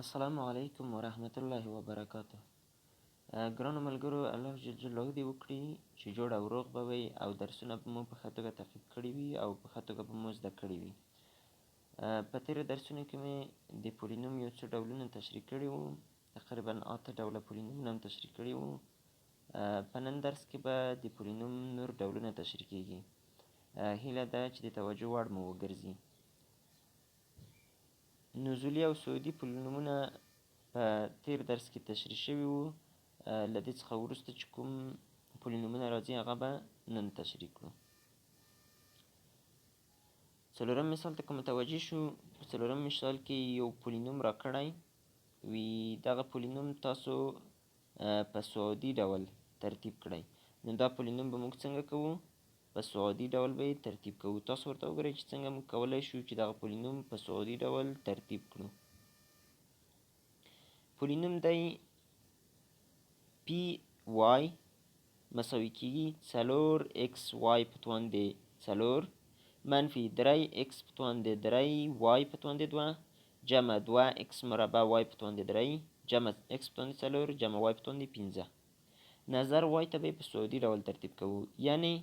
السلام علیکم ورحمة الله وبرکاته ګرانو ملګرو الله جل جلاله دې وکړي چې جوړ او روغ به وئ او درسونه به مو په ښه توګه تعقیب کړي وي او په ښه توګه به مو زده کړي وي. په تېرو درسونو کې مې د پولینوم یو څو ډولونه تشریح کړي وو. تقریبا اته ډوله پولینومونه هم تشریح کړي وو. په نن درس کې به د پولینوم نور ډولونه تشریح کیږي. هیله ده چې د توجه وړ مو وګرځي نزولي او صعودي پولینومونه په تیر درس کې تشریح شوي وو. له دې څخه وروسته چې کوم پولینومونه راځي هغه به نن تشریح کړو. څلورم مثال ته متوجه شو په څلورم مثال کې یو پولینوم راکړی وي. دغه پولینوم تاسو په صعودي ډول ترتیب کړئ. نو دا پولینوم به موږ څنګه کوو په سعودي ډول به ترتیب کوو. تاسو ورته وګورئ چې څنګه موږ کولی شو چې دغه پولینوم په سعودي ډول ترتیب کړو. پولینوم دی پی وای مساوي کیږي څلور ایکس وای په توان د څلور منفي درې ایکس په توان د درې وای په توان د دوه جمع دوه ایکس مربع وای په توان د درې جمع ایکس په توان د څلور جمع وای په توان د پنځه. نظر وای ته به په سعودي ډول ترتیب کوو. یعنی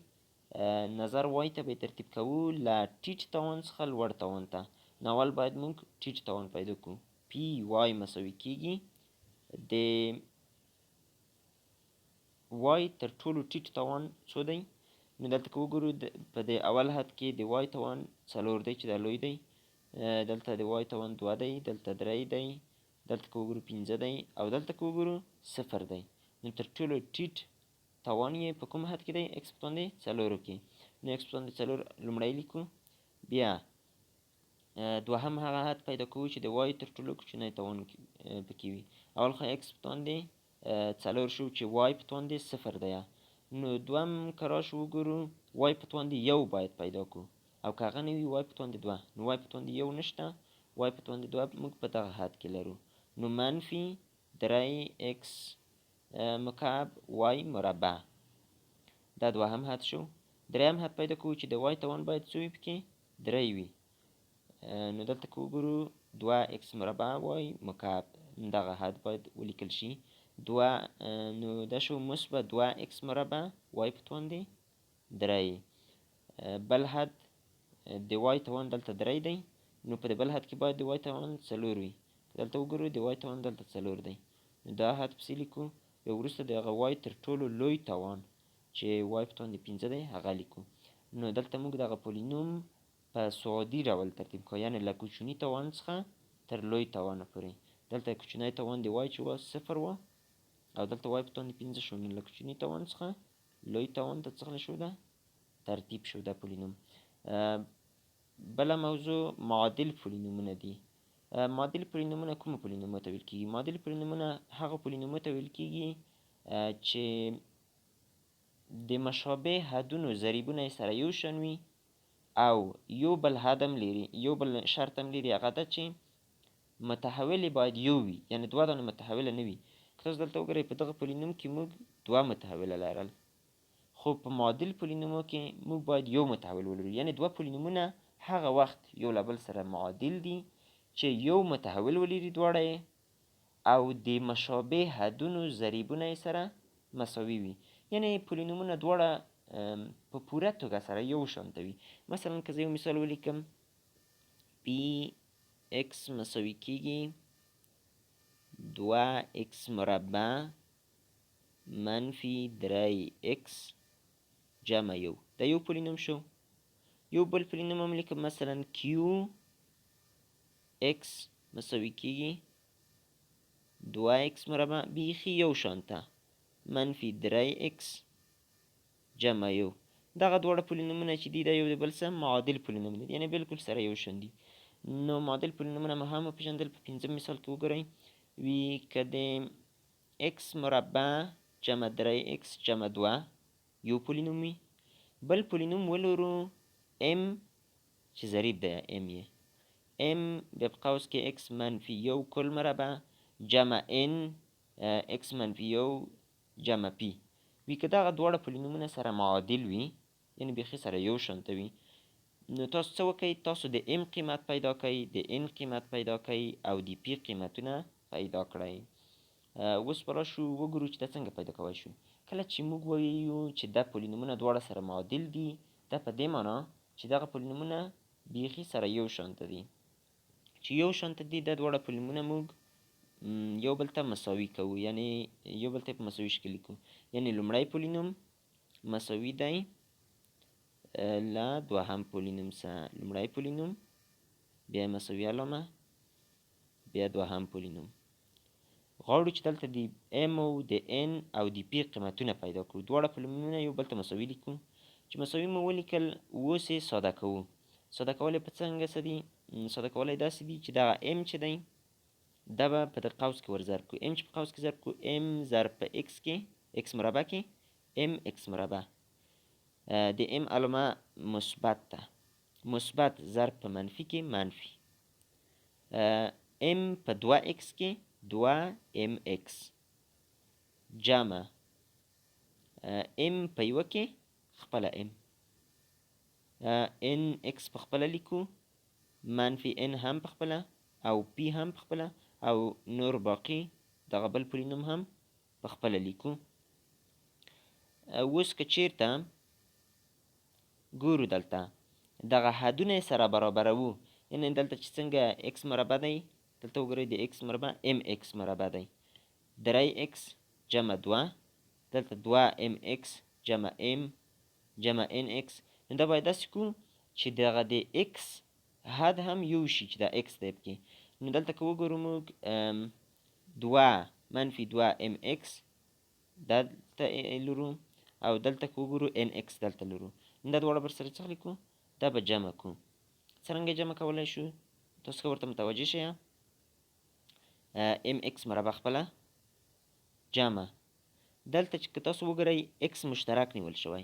نظر وای ته به ترتیب کوو له ټیټ توان څخه لوړ توان ته. نو اول باید موږ ټیټ توان پیدا کړو. پی وای مساوي کیږي. د وای تر ټولو ټیټ توان څو دی؟ نو دلته که وګورو په د اول حد کې د وای توان څلور دی چې دا لوی دی. دلته د وای توان دوه دی دلته درې دی. دلته که وګورو پنځه دی. او دلته که وګورو صفر دی. نو تر ټولو ټیټ توان یې په کوم حد کې دی؟ اکس په باندې څلورو کې. نو اکس په باندې څلور لومړی لیکو. بیا دوهم هغه حد پیدا کوو چې د وای تر ټولو کوچنی توان پکې وي. اول خو اکس په باندې څلور شو چې وای په باندې صفر دی. نو دوهم که راشو وګورو وای په باندې یو باید پیدا کړو. او که هغه نه وي وای په باندې دوه. نو وای په باندې یو نشته. وای په باندې دوه موږ په دغه حد کې لرو. نو منفي درې اکس مکعب وای مربع. دا دوهم حد شو. دریم حد پیدا کوو چې د وای توان باید څو وي پکې؟ درې وي. نو دلته که وګورو دوه اکس مربع وای مکعب. دغه حد باید ولیکل شي. دوه نو دا شو مثبت دوه اکس مربع وای په توان دی. درې. بل حد د وای توان دلته درې دی. نو په بل حد کې باید د وای توان څلور وي. دلته وګورو د وای توان دلته څلور دی. نو دا حد پسې لیکو بیا وروسته د هغه وای تر ټولو لوی توان چې وای په توان د پنځه دی هغه لیکو. نو دلته موږ دغه پولینوم په سعودي ډول ترتیب کوو یعنې له کوچني توان څخه تر لوی توانه پورې. دلته کوچنی توان د وای چې وه صفر وه او دلته وای په توان د پنځه شو نو له کوچني توان څخه لوی توان ته څه شو ده ترتیب شو دا پولینوم بله موضوع معادل پولینومونه دي معادل پولینومونه کومو پولینومو ته ویل کېږي معادل پولینومونه هغه پولینومو ته ویل کېږي چې د مشابه حدونو ضریبونه سره یو شان وي او یو بل حد هم لري یو بل شرط هم لري. هغه ده چې متحول باید یو وي یعنی دوه دانې متحوله نه وي. که تاسو دلته وګورئ په دغه پولینوم کې موږ دوه متحوله لرل. خو په معادل پولینومو کې موږ باید یو متحول ولرو. یعنی دوه پولینومونه هغه وخت یو له بل سره معادل دي چې یو متحول ولري دواړه او د مشابه حدونو ضریبونه سره مساوي وي. یعنی پولینومونه دواړه په پوره توګه سره یو شانته وي. مثلا که زه یو مثال ولیکم. پی اکس مساوي کیږي دوه اکس مربع منفي درې اکس جمع یو. دا یو پولینوم شو. یو بل پولینوم هم لیکم. مثلا کیو اکس مساوي کیږي دوه اکس مربع بیخي یو شانته منفي درې اکس جمع یو. دغه دواړه پولینومونه چې دي دا یو د بل سره معادل پولینومونه دي. یعنی بالکل سره یو شان دي. نو معادل پولینومونه مو هم وپېژندل په پنځم مثال کې وګورئ. وي که د اکس مربع جمع درې اکس جمع دوه یو پولینوم وي. بل پولینوم ولرو ام چې ضریب دی ام یې ام بیا په قوس کې اکس منفي یو کل مربع جمع ان اکس منفي یو جمع پی وي که دغه دواړه پولینومونه سره معادل وي یعنې بیخي سره یو شانته وي. نو تاسو څه وکئ؟ تاسو د ام قیمت پیدا کړئ د ان قیمت پیدا کړئ او د پی قیمتونه پیدا کړئ. اوس به راشو وګورو چې دا څنګه پیدا کولی شو. کله چې موږ وایو چې دا پولینومونه دواړه سره معادل دي دا په دې معنا چې دغه پولینومونه بیخي سره یو شانته دي چې یو شانته دي دا دواړه پولینومونه موږ یو بل ته مساوي کوو. یعنی یو بل ته په مساوي شکل لیکو. یعنی لومړی پولینوم مساوي دی له دوهم پولینوم سره لومړی پولینوم بیا مساوي علامه بیا دوهم پولینوم غواړو چې دلته د ام او د ان او د پی قیمتونه پیدا کړو. دواړه پولینومونه یو بل ته مساوي لیکو. چې مساوي مو ولیکل اوس یې ساده کوو. ساده کول په څنګه څه ساده کول داسې دي چې دغه ام چې دی دا به په دغه قوس کې ور ضرب کړو. ام چې په قوس کې ضرب کړو ام ضرب په اکس کې اکس مربع کې ام اکس مربع. د ام علامه مثبت ده. مثبت ضرب په منفي کې منفي. ام په 2x کې 2 mx جمع. ام په یو کې خپل ام ان x په خپل لیکو منفي n هم په خپل او p هم په خپل او نور باقی دغه بل پولینوم هم په خپل لیکو. اوس که چیرته؟ ګورو دلته. دغه حدونه سره برابروو. یعنې دلته چې څنګه x مربع دی دلته وګورئ د x مربع mx مربع دی. درې x جمع دوه دلته دوه mx جمع m جمع nx نو دا باید داسې کړو چې دغه د x حد هم یو شي چې دا x دی پکې نو دلته که وګورو موږ دوه منفي دوه mx دلته لرو. او دلته که وګورو nx دلته لرو. دا دواړه بر سره څه لیکو؟ دا به جمع کو. څرنګه جمع کولای شو؟ تاسو ورته متوجه شئ ام ایکس مربع خپله جمع. دلته چې تاسو وګورئ ایکس مشترک نیول شوی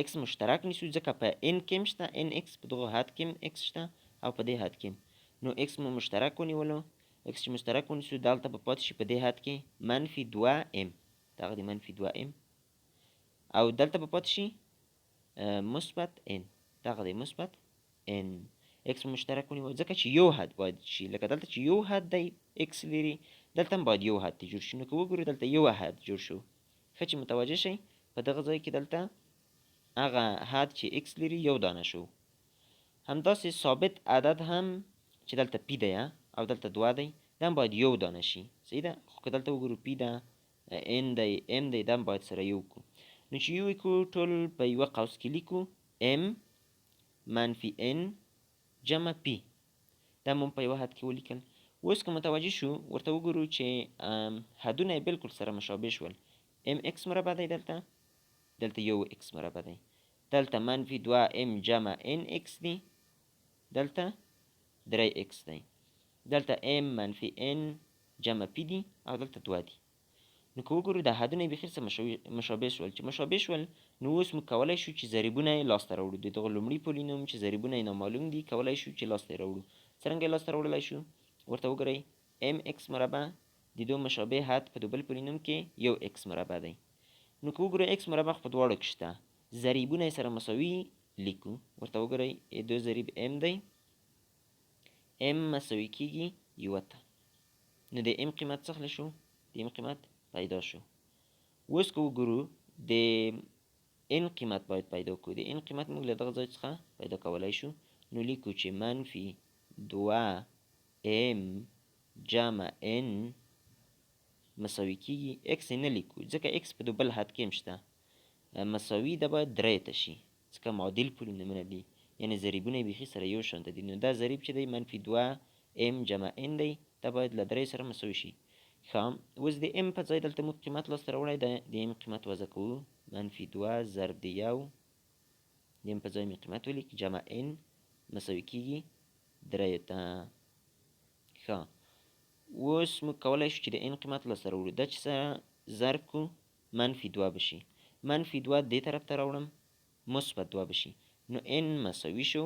ایکس مشترک نیسو ځکه په ان کې شته ان ایکس په دغه حد کې ایکس شته او په دې حد کې نو ایکس مو مشترک ونیولو ایکس چې مشترک ونیسو دلته به پاتې شي په دې حد کې منفي دوه ام دغه د منفي دوه ام او دلته به پاتې شي مثبت n دغه دی مثبت n x مشترک ونیو ځکه چې یو حد باید شي لکه دلته چې یو حد دی x لري دلته هم باید یو حد جوړ شي نو که وګورو دلته یو حد جوړ شو ښه چې متوجه شئ په دغه ځای کې دلته هغه حد چې x لري یو دانه شو همداسې ثابت عدد هم چې دلته پی دی او دلته دوه دی دا هم باید یو دانه شي صحیح ده؟ خو که دلته وګورو پی ده n دی m دی دا هم باید سره یو کړو. نو چې یو کو ټول په یوه قوس کې لیکو m منفي n جمع p. دا مو په یوه حد کې ولیکل. اوس که متوجه شو ورته وګورو چې حدونه یې بالکل سره مشابه شول. ام ایکس مربع دی دلته دلته یو ایکس مربع دی. دلته منفي دوه ام جمع ان ایکس دی. دلته درې ایکس دی. دلته ام منفي ان جمع پی دی او دلته دوه دی. نو که وګورو دا حدونه بیخي څه مشابه شول. چې مشابه شول نو اوس موږ کولی شو چې ضریبونه یې لاسته راوړو. د دغه لومړي پولینوم چې ضریبونه یې نامعلوم دي کولی شو چې لاسته راوړو. څرنګه یې لاسته راوړلی شو؟ ورته وګورئ. ام ایکس مربع د دو مشابه حد په دوبل پولینوم کې یو ایکس مربع دی نو که وګورئ ایکس مربع په دواړو کې شته. ضریبونه یې سره مساوي لیکو. ورته وګورئ دو ضریب ام دی. ام مساوي کیږي یوه ته. نو د ام قیمت څه شو؟ د ام قیمت پیدا شو. اوس که وګورو د ان قیمت باید پیدا کړو. د ان قیمت موږ له دغه ځای څخه پیدا کولی شو. نو لیکو چې منفي دوه ام جمع ان مساوي کیږي اکس نه لیکو ځکه اکس په دوبل حد کې هم شته. مساوي د باید درې ته شي ځکه معادل پولینومونه دي یعنی ضریبونه یې بیخي سره یو شان دي. نو دا ضریب چې دی منفي دوه ام جمع ان دی دا باید له درې سره مساوي شي. ښه اوس د ام په ځای دلته موږ قیمت لاسته راوړی دی د ام قیمت وضع کوو منفي دوه ضرب د یو د ام په ځای مې قیمت ولیک جمع ان مساوي کیږي دریو ته. ښه اوس موږ کولی شو چې د ان قیمت لاسته راوړو دا چې سره ضرب کړو منفي دوه به شي منفي دوه دې طرف ته راوړم مثبت دوه به شي نو ان مساوي شو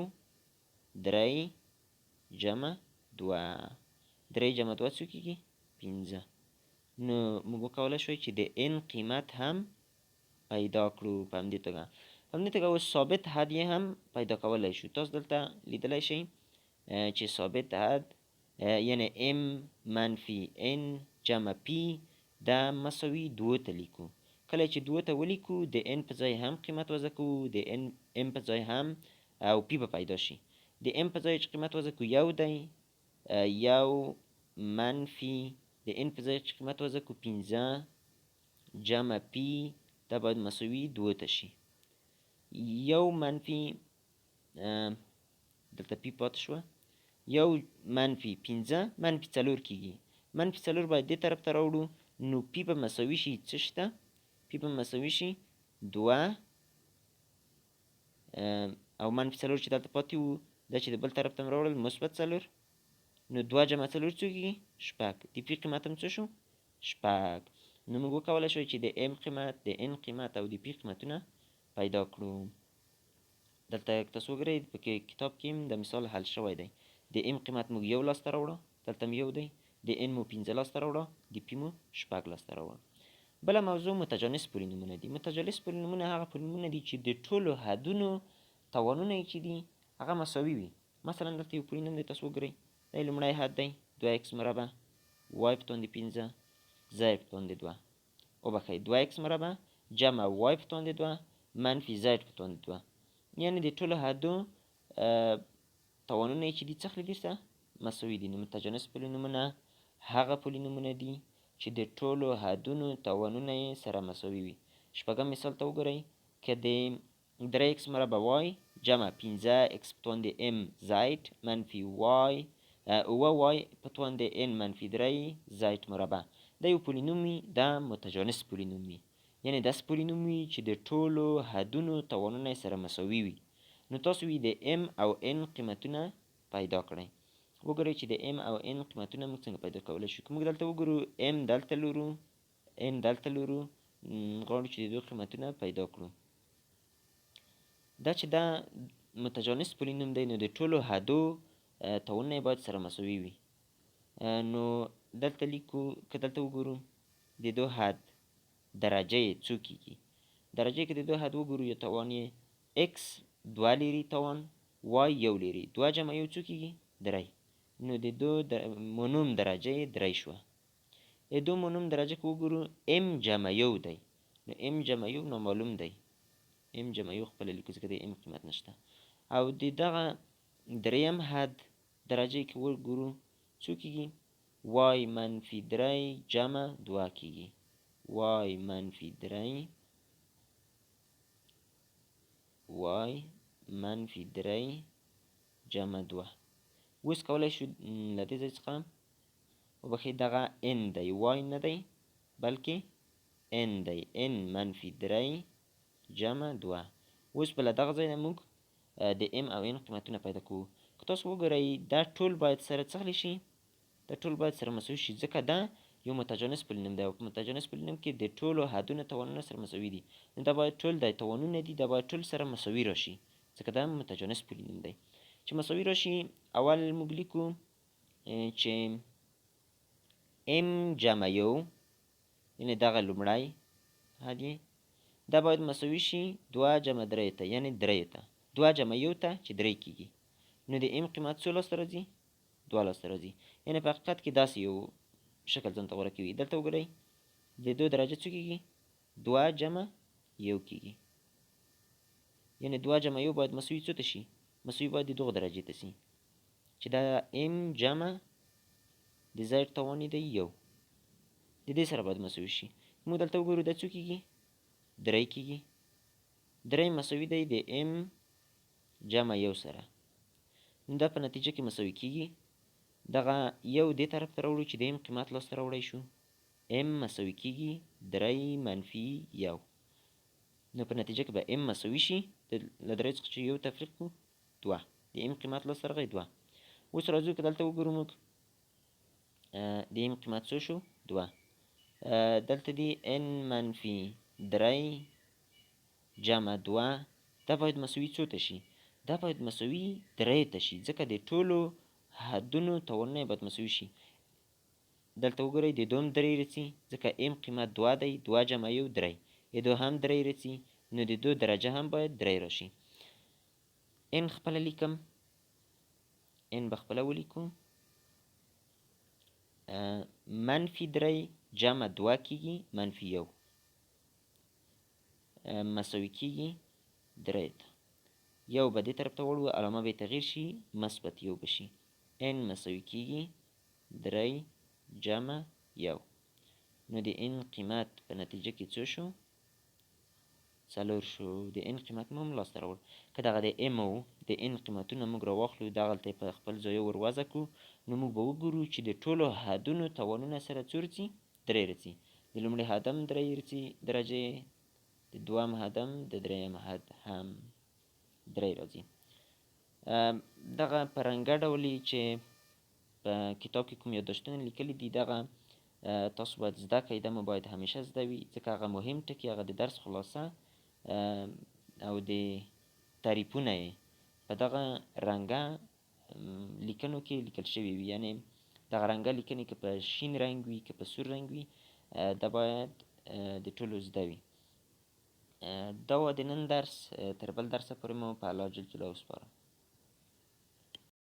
درې جمع دوه. درې جمع دوه څو کېږي پنځه. نو موږ وکولی شوی چې د ان قیمت هم پیدا کړو په همدې توګه. په همدې توګه اوس ثابت حد یې هم پیدا کولی شو. تاسو دلته لیدلی شئ چې ثابت حد یعنی m منفي n جمع p دا مساوي دوو ته لیکو کله چې دوو ته ولیکو د n په ځای هم قیمت وضع کوو د n m په ځای هم او p به پیدا شي د m په ځای چې قیمت وضع کوو یو دی یو منفي د n په ځای چې قیمت وضع کوو پنځه جمع p دا باید مساوي دوو ته شي یو منفي دلته p پاتې شوه یو منفي پنځه منفي څلور کیږي. منفي څلور باید دې طرف ته راوړو. نو پی به مساوي شي څه شته؟ پی به مساوي شي دوه او منفي څلور چې دلته پاتې وو دا چې د بل طرف ته م راوړل مثبت څلور. نو دوه جمع څلور څو کېږي شپږ. د پی قیمت هم څه شو؟ شپږ. نو موږ وکولی شو چې د ام قیمت د ان قیمت او د پی قیمتونه پیدا کړو. دلته تاسو وګورئ په کتاب کې د مثال حل شوی دی د ام قیمت موږ یو لاسته راوړه دلته یو دی د n مو 15 لاسته راوړه د p مو شپږ لاسته راوړه. بله موضوع متجانس پولینومونه دي. متجانس پولینومونه هغه پولینومونه دي چې د ټولو حدونو توانونه چې دي هغه مساوي وي. مثلا دلته یو پولینوم دی تاسو وګورئ. دا لومړی حد دی. 2x مربع y په توندې 15 z په توندې 2 وبخئ 2x مربع جمع y په توندې 2 منفي z په توندې 2 یعنی د ټولو حدو توانونه یې چې دي څه دي مساوي دي. نو متجانس پولینومونه هغه پولینومونه دي چې د ټولو حدونو توانونه یې سره مساوي وي. شپږم مثال ته وګورئ که د درې اکس مربع وای جمع پنځه اکس په توندې ام زاید منفي وای اوه وای په توندې ان منفي درې زاید مربع. دا یو پولینوم وي دا متجانس پولینوم وي. یعنې داسې پولینوم وي چې د ټولو حدونو توانونه یې سره مساوي وي نو تاسو وی د ام او ان قیمتونه پیدا کړئ. وګورئ چې د m او n قیمتونه موږ څنګه پیدا کولی شو. موږ دلته وګورو m دلته لرو n دلته لرو غواړو چې د دوی قیمتونه پیدا کړو. دا چې دا متجانس پولینوم دی نو د ټولو حدو توانونه یې باید سره مساوي وي. نو دلته لیکو که دلته وګورو د دو حد درجه یې څو کیږي؟ درجه کې د دو حد وګورو یو توان یې x دوه لیري توان y یو لیري دوه جمع یو څو کیږي؟ درې. نو د دو مونوم درجه یې درې شوه. د دو مونوم درجه که وګورو ام جمع یو دی. نو ام جمع یو نامعلوم دی. ام جمع یو خپله لیکو ځکه د ام قیمت نشته. او د دغه دریم حد درجه کې وګورو څو کېږي وای منفي درې جمع دوه کېږي وای منفي درې وای منفي درې جمع دوه. اوس کولی شو له دې ځای څخه وبښئ دغه n دی. y نه دی بلکې n دی. n منفي درې جمع دوه. اوس به له دغه ځای نه موږ د m او n قیمتونه پیدا کوو. که تاسو وګورئ دا ټول باید سره څه شي. دا ټول باید سره مساوي شي. ځکه دا یو متجانس پولینوم دی او په متجانس پولینوم کې د ټولو حدونو توانونه سره مساوي دي. نو دا باید ټول د توانونه دي دا باید ټول سره مساوي راشي ځکه دا متجانس پولینوم دی. چې مساوي راشي اول موږ لیکو چې m جمع یو یعنې دغه لومړی حدیې دا باید مساوي شي دوه جمع درې ته یعنې درې ته. دوه جمع یو ته چې درې کېږي نو د m قیمت څو لاسته راځي؟ دوه لاسته راځي. یعنې په حقیقت کې داسې یو شکل ځان ته غوره کوي. دلته وګورئ. د دو درجه څو کېږي دوه جمع یو کېږي یعنې دوه جمع یو باید مساوي څو ته شي؟ مساوي باید د دغو درجې ته سي. چې دا m جمع د زید توان دی یو. د دې سره باید مساوي شي. موږ دلته وګورو دا څو کېږي درې کېږي درې مساوي دی د m جمع یو سره. نو دا په نتیجه کې مساوي کېږي دغه یو دې طرف ته راوړو چې د m قیمت لاسته راوړی شو. m مساوي کېږي درې منفي یو. نو په نتیجه کې به m مساوي شي له درې څخه چې یو تفریق کړو دوه. د m قیمت لاسته راغی دوه. اوس راځو که دلته وګورو موږ. د m قیمت څو شو؟ دوه. دلته دی n منفي درې جمع دوه دا باید مساوي څو ته شي؟ دا باید مساوي درې ته شي ځکه د ټولو حدونو توانونه باید مساوي شي. دلته وګورئ د دوم درې رسي ځکه m قیمت دوه دی دوه جمع یو درې. د دو هم درې رسي نو د دو درجه هم باید درې راشي. ان خپله لیکم. ان به خپله ولیکو. منفي درې جمع دوه کیږي منفي یو. مساوي کیږي درې ته. یو به دې طرف ته وړو علامه به تغییر شي مثبت یو بشي n مساوي کیږي درې جمع یو. نو د n قیمت په نتیجه کې څو شو څلور شو د n قیمت مو هم لاسته راوړ. که دغه د m و د n قیمتونه موږ راواخلو دغلته په خپل ځای ور وضع کړو نو موږ به وګورو چې د ټولو حدونو توانونه سره څو راځي درې راځي د لومړي حدم درې راځي درجې د دویم حدم د دریم حد هم درې راځي دغه په رنګه ډول چې په کتاب کې کوم یادښتونه لیکلي دي دغه تاسو باید زده کړئ دا مو باید همیشه زده وي ځکه هغه مهم ټکي هغه د درس خلاصه او د تعریفونه یې. په دغه رنګه لیکنو کې لیکل شوي وي. یعنی دغه رنګه لیکنې که په شین رنګ وي که په سور رنګ وي دا باید د ټولو زده وي. دا و د نن درس تر بل درسه پورې مو په الله جل جلاله وسپارم